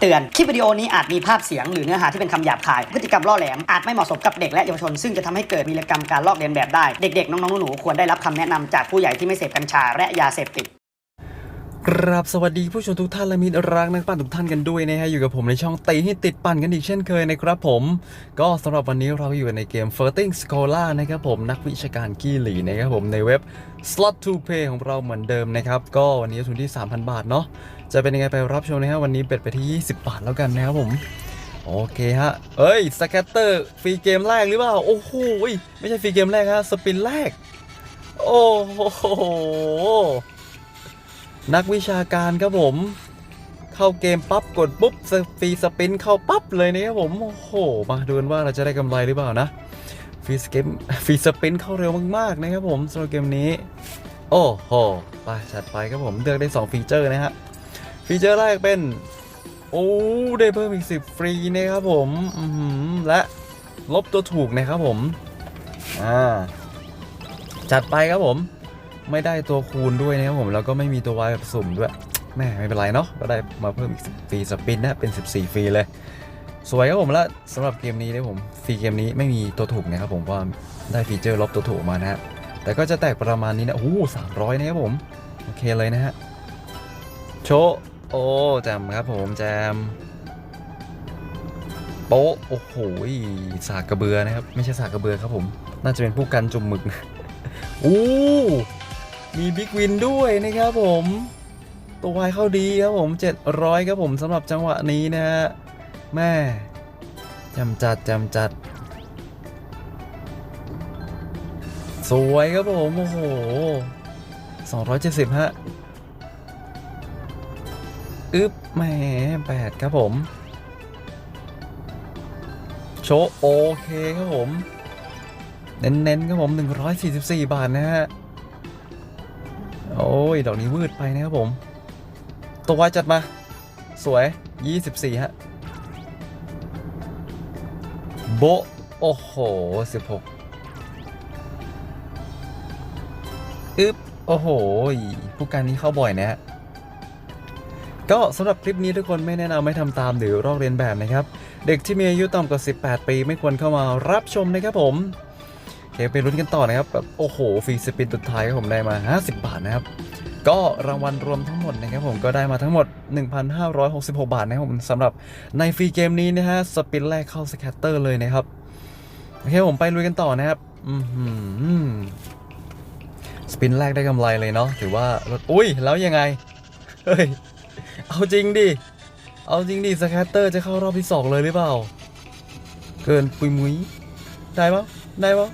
เตือน คลิปวิดีโอนี้อาจมีภาพเสียงหรือเนื้อหาที่เป็นคำหยาบคาย พฤติกรรมล่อแหลม อาจไม่เหมาะสมกับเด็กและเยาวชน ซึ่งจะทำให้เกิดวีรกรรมการลอกเลียนแบบได้ เด็กๆ น้องๆ หนูๆ ควรได้รับคำแนะนำจากผู้ใหญ่ที่ไม่เสพกัญชาและยาเสพติดครับสวัสดีผู้ชมทุกท่านและมิตรรักนักปั่นทุกท่านกันด้วยนะฮะอยู่กับผมในช่องตีให้ติดปั่นกันอีกเช่นเคยนะครับผม ก็สำหรับวันนี้เราอยู่ในเกม f i r t i n g Scholar นะครับผมนักวิชาการกี้หลีนะครับผมในเว็บ Slot to Pay ของเราเหมือนเดิมนะครับ ก็วันนี้ทุนที่ 3,000 บาทเนาะ จะเป็นยังไงไปรับชมนะฮะวันนี้เบ็ดไปที่ 20 บาทแล้วกันนะครับผม โอเคฮะ เอ้ยสแกตเตอร์ฟรีเกมแรกหรือเปล่า โอ้โหยไม่ใช่ฟรีเกมแรกฮะสปินแรก โอ้โห นักวิชาการครับผม เข้าเกมปั๊บกดปุ๊บฟรีสปินเข้าปั๊บเลยนะครับผม โอ้โห มาดูกันว่าเราจะได้กำไรหรือเปล่านะฟรีสเกมฟรีสปินเข้าเร็วมากๆนะครับผมสำหรับเกมนี้ โอ้โหไปจัดไปครับผมเลือกได้ 2 ฟีเจอร์นะฮะ ฟีเจอร์แรกเป็น โอ้ได้เพิ่มอีก 10 ฟรีนะครับผมและลบตัวถูกนะครับผม อ่า จัดไปครับผม ไม่ได้ตัวคูณด้วยนะครับผม แล้วก็ไม่มีตัววายแบบสุ่มด้วยแม่ไม่เป็นไรเนาะก็ได้มาเพิ่มอีกฟรีสปินนะ เป็น 14 ฟรีเลย สวยครับผมและสำหรับเกมนี้นะผม ฟรีเกมนี้ไม่มีตัวถูกนะครับผมเพราะว่าได้ฟีเจอร์ลบตัวถูกมานะฮะแต่ก็จะแตกประมาณนี้นะโอ้สามร้อยนะครับผม โอเคเลยนะฮะ โช โอ้แจมครับผมแจมโป๊ะโอ้โหสากกระเบือนะครับ ไม่ใช่สากกระเบือครับผม น่าจะเป็นผู้กันจมหมึกอู้มีบิ๊กวินด้วยนะครับผม ตัววายเข้าดีครับผม 700 ครับผมสำหรับจังหวะนี้นะฮะแม่จำจัดจำจัด สวยครับผม โอ้โห 270 ฮะ อึ๊บแหมแปดครับผม โชว์โอเคครับผม เน้นๆครับผม 144 บาทนะฮะ โอ้ย ดอกนี้วืดไปนะครับผม ตัววายจัดมา สวย 24 ฮะ โบ โอ้โห 16 อึ๊บ โอ้โห ผู้การนี้เข้าบ่อยนะฮะ ก็สำหรับคลิปนี้ทุกคนไม่แนะนำไม่ทำตามหรือลอกเรียนแบบนะครับ เด็กที่มีอายุต่ำกว่า 18 ปีไม่ควรเข้ามารับชมนะครับผมโอเคไปลุ้นกันต่อนะครับแบบโอ้โหฟรีสปินสุดท้ายผมได้มา 50 บาทนะครับ ก็รางวัลรวมทั้งหมดนะครับผมก็ได้มาทั้งหมด 1,566 บาทนะครับผมสำหรับในฟรีเกมนี้นะฮะสปินแรกเข้าสแคตเตอร์เลยนะครับโอเคผมไปลุยกันต่อนะครับอือหือสปินแรกได้กำไรเลยเนาะถือว่าลดอุ้ยแล้วยังไงเฮ้ย เอาจริงดิ เอาจริงดิสแคตเตอร์จะเข้ารอบที่สองเลยหรือเปล่า เกินปุยมุยได้ปะได้ปะ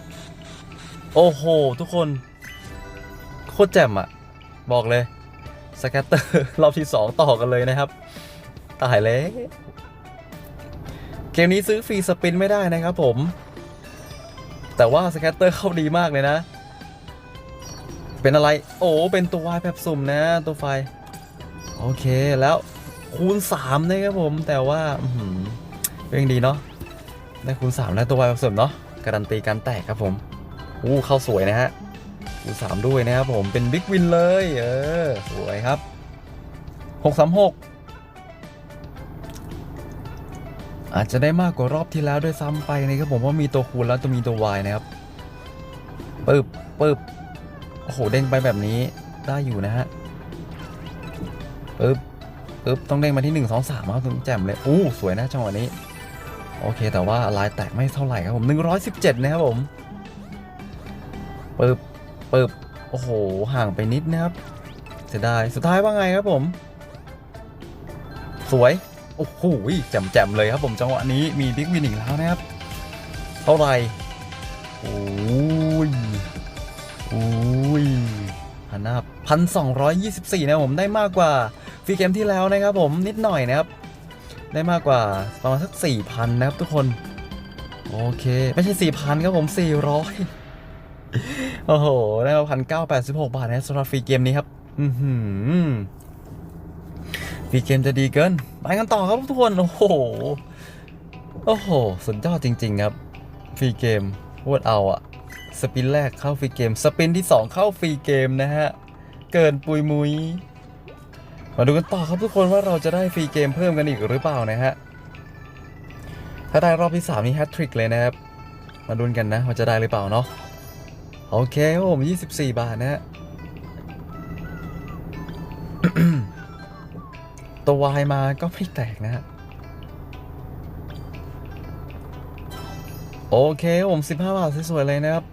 โอ้โห ทุกคน โคตรแจ่มอะบอกเลยสแคตเตอร์รอบที่สองต่อกันเลยนะครับ ตายแล้วเกมนี้ซื้อฟรีสปินไม่ได้นะครับผม แต่ว่าสแคตเตอร์เข้าดีมากเลยนะ เป็นอะไร โอ้ เป็นตัววายแบบสุ่มนะ ตัวไฟ โอเคแล้วคูณ3นะครับผมแต่ว่าอือหือก็ยังดีเนาะได้คูณ 3 แล้วตัววายผสมเนาะการันตีการแตกครับผมอู้เข้าสวยนะฮะคูณ3ด้วยนะครับผมเป็นบิ๊กวินเลยเออสวยครับ 636อาจจะได้มากกว่ารอบที่แล้วด้วยซ้ำไปนะครับผมว่ามีตัวคูณแล้วจะมีตัววายนะครับปึ๊บปึ๊บโอ้โหเด้งไปแบบนี้ได้อยู่นะฮะ ปึ๊บปึ๊บต้องเด้งมาที่1 2 3ครับถึงแจ่มเลยอู้สวยนะจังหวะนี้ โอเค แต่ว่าลายแตกไม่เท่าไหร่ครับผม117นะครับผมปึ๊บปึ๊บโอ้โห ห่างไปนิดนะครับเสียดายสุดท้ายว่าไงครับผม สวย โอ้โหแจ่มๆเลยครับผมจังหวะนี้มีบิ๊กวินอีกแล้วนะครับ เท่าไหร่โอ้ยโอ้ยพันหน้าพันสองร้อยยี่สิบสี่นะผมได้มากกว่า ฟรีเกมที่แล้วนะครับผมนิดหน่อยนะครับ ได้มากกว่าประมาณสักสี่พันนะครับทุกคน โอเค ไม่ใช่สี่พันครับผมสี่ร้อยโอ้โห ได้มาพันเก้าแปดสิบหกบาทนะสำหรับฟรีเกมนี้ครับ อือหือฟรีเกมจะดีเกิน ไปกันต่อครับทุกคน โอ้โห โอ้โห สุดยอดจริง ๆ ครับ ฟรีเกมโคตรเอาอะสปินแรกเข้าฟรีเกม สปินที่ 2 เข้าฟรีเกมนะฮะ เกินปุยมุย มาดูกันต่อครับทุกคนว่าเราจะได้ฟรีเกมเพิ่มกันอีกหรือเปล่านะฮะ ถ้าได้รอบที่ 3 นี่แฮตทริกเลยนะครับ มาดูกันนะว่าจะได้หรือเปล่าเนาะ โอเคครับผม24 บาทนะฮะ ตัววายมาก็ไม่แตกนะฮะ โอเคครับผม15 บาทสวยๆเลยนะครับ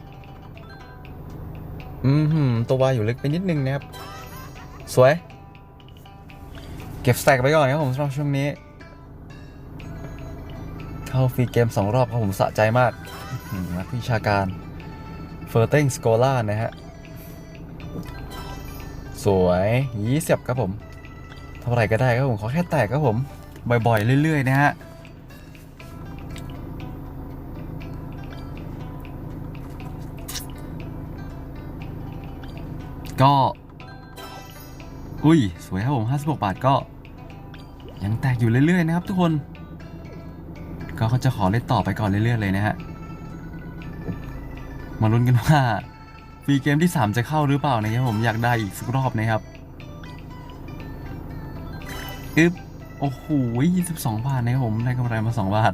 อืมหืมตัววายอยู่ลึกไปนิดนึงนะครับ สวย เก็บสแต็กไปก่อนครับผมสำหรับช่วงนี้ เข้าฟรีเกม 2 รอบครับผมสะใจมากนักวิชาการเฟอร์เต็งสโกล่านะฮะ สวยยี่สิบครับผมเท่าไรก็ได้ครับผม ขอแค่แตกครับผม บ่อยๆ เรื่อย ๆ นะฮะก็ อุ้ย สวยครับผม 56 บาทก็ ยังแตกอยู่เรื่อยๆนะครับทุกคน ก็เขาจะขอเล่นต่อไปก่อนเรื่อยๆเลยนะฮะ มาลุ้นกันว่าฟรีเกมที่ 3 จะเข้าหรือเปล่านะครับผมอยากได้อีกสักรอบนะครับอึ๊บโอ้โห22บาทนะครับผมได้กำไรมา2บาท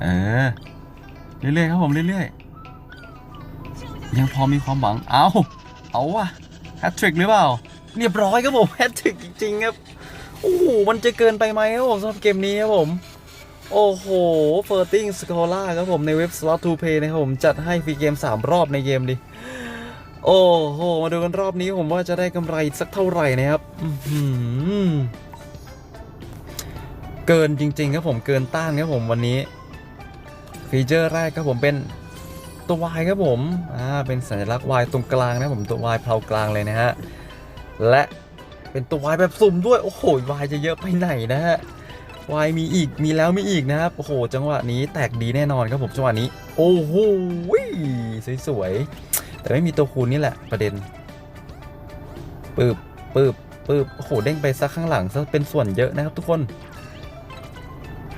เออ เรื่อยๆครับผมเรื่อยๆ ยังพอมีความหวัง เอา เอาว่ะแฮตทริกหรือเปล่า เรียบร้อยครับผมแฮตทริกจริงๆครับ โอ้โห มันจะเกินไปไหมครับผมสำหรับเกมนี้ครับผม โอ้โหเฟอร์ติ้งสกอล่าครับผมในเว็บ Slot to Play นะครับผม จัดให้ฟรีเกม 3 รอบในเกมดิ โอ้โห มาดูกันรอบนี้ผมว่าจะได้กำไรสักเท่าไหร่นะครับเกินจริงๆครับผมเกินต้านครับผมวันนี้ ฟีเจอร์แรกครับผมเป็น ตัว Y ครับผมอ่าเป็นสัญลักษณ์ Y ตรงกลางนะผมตัว Y เพลากลางเลยนะฮะ และเป็นตัว Y แบบสุ่มด้วย โอ้โห Y จะเยอะไปไหนนะฮะ Y มีอีกมีแล้วมีอีกนะครับโอ้โห จังหวะนี้แตกดีแน่นอนครับผมจังหวะนี้ โอ้โหสวยๆ แต่ไม่มีตัวคูณนี่แหละประเด็นปืบปืบปืบโอ้โหเด้งไปซักข้างหลังซะเป็นส่วนเยอะนะครับทุกคน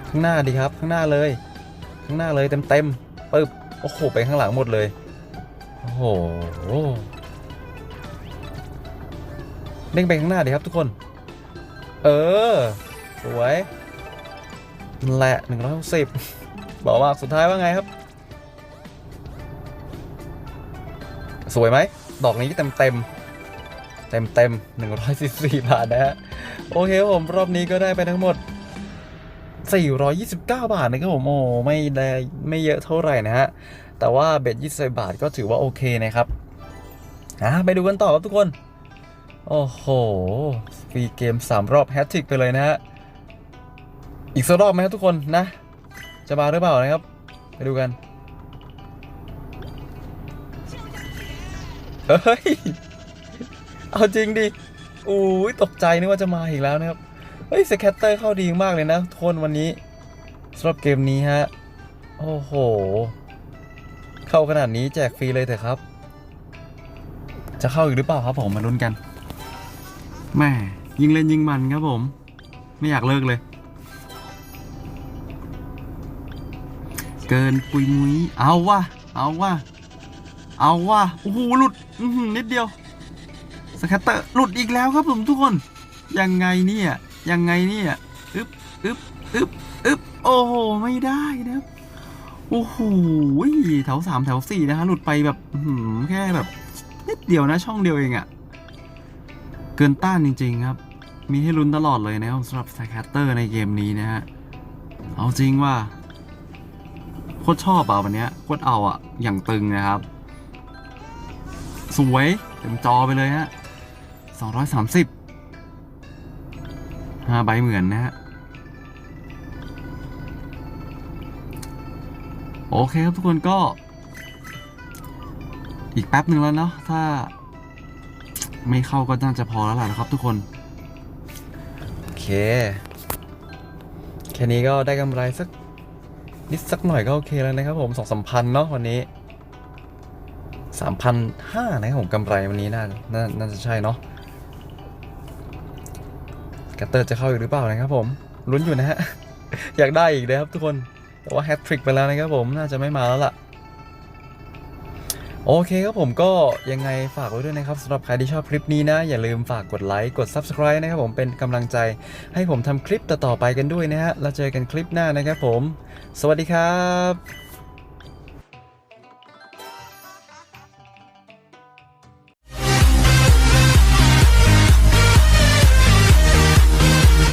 ข้างหน้าดีครับข้างหน้าเลย ข้างหน้าเลยเต็มเต็มๆปึ๊บ โอ้โห ไปข้างหลังหมดเลย โอ้โหเด้งไปข้างหน้าดีครับทุกคน เออ สวยแหละหนึ่งร้อยหกสิบบอกว่าสุดท้ายว่าไงครับ สวยไหม ดอกนี้เต็มเต็มเต็มเต็มหนึ่งร้อยสิบสี่บาทนะฮะ โอเคครับผมรอบนี้ก็ได้ไปทั้งหมด 429 บาทนะครับผมโอ้ไม่ได้ไม่เยอะเท่าไหร่นะฮะ แต่ว่าเบ็ด20 บาทก็ถือว่าโอเคนะครับอะไปดูกันต่อครับทุกคน โอ้โห ฟรีเกม 3 รอบแฮตทริกไปเลยนะฮะ อีกสักรอบไหมครับทุกคนนะ จะมาหรือเปล่านะครับ ไปดูกันเฮ้ย เอาจริงดิอุ้ยตกใจนึกว่าจะมาอีกแล้วนะครับ เฮ้ยสแคตเตอร์เข้าดีมากเลยนะทนวันนี้สำหรับเกมนี้ฮะ โอ้โห เข้าขนาดนี้แจกฟรีเลยเถอะครับ จะเข้าอีกหรือเปล่าครับผมมาลุ้นกันแม่ยิงเล่นยิงมันครับผม ไม่อยากเลิกเลย เกินปุยมุยเอาวะเอาวะเอาวะโอ้โหหลุดนิดเดียวสแคตเตอร์หลุดอีกแล้วครับผมทุกคน ยังไงเนี่ย ยังไงเนี่ยอึบอึบอึบอึบโอ้โห ไม่ได้นะครับ โอ้โหแถวสามแถวสี่นะฮะ หลุดไปแบบแค่แบบ นิดเดียวนะ ช่องเดียวเองอะเกินต้านจริง ๆ ครับ มีให้ลุ้นตลอดเลยนะครับสำหรับสแคตเตอร์ในเกมนี้นะฮะ เอาจริงว่าโคตรชอบอะวันนี้โคตรเอาอะ อย่างตึงนะครับ สวย เต็มจอไปเลยฮะสองร้อยสามสิบ ห้าใบเหมือนนะฮะ โอเคครับทุกคนก็ อีกแป๊บหนึ่งแล้วเนาะถ้า ไม่เข้าก็น่าจะพอแล้วล่ะนะครับทุกคน โอเค แค่นี้ก็ได้กำไรสัก นิดสักหน่อยก็โอเคแล้วนะครับผมสองสามพันเนาะวันนี้สามพันห้านะครับผมกำไรวันนี้น่า น่า น่าจะใช่เนาะ กตเตอร์จะเข้าอีกหรือเปล่านะครับผมลุ้นอยู่นะฮะ อยากได้อีกนะครับทุกคน แต่ว่าแฮตทริกไปแล้วนะครับผมน่าจะไม่มาแล้วล่ะ โอเคครับผมก็ยังไงฝากไว้ด้วยนะครับสำหรับใครที่ชอบคลิปนี้นะ อย่าลืมฝากกดไลค์กด Subscribe นะครับผมเป็นกำลังใจให้ผมทำคลิปต่อๆไปกันด้วยนะฮะแล้วเจอกันคลิปหน้านะครับผม สวัสดีครับ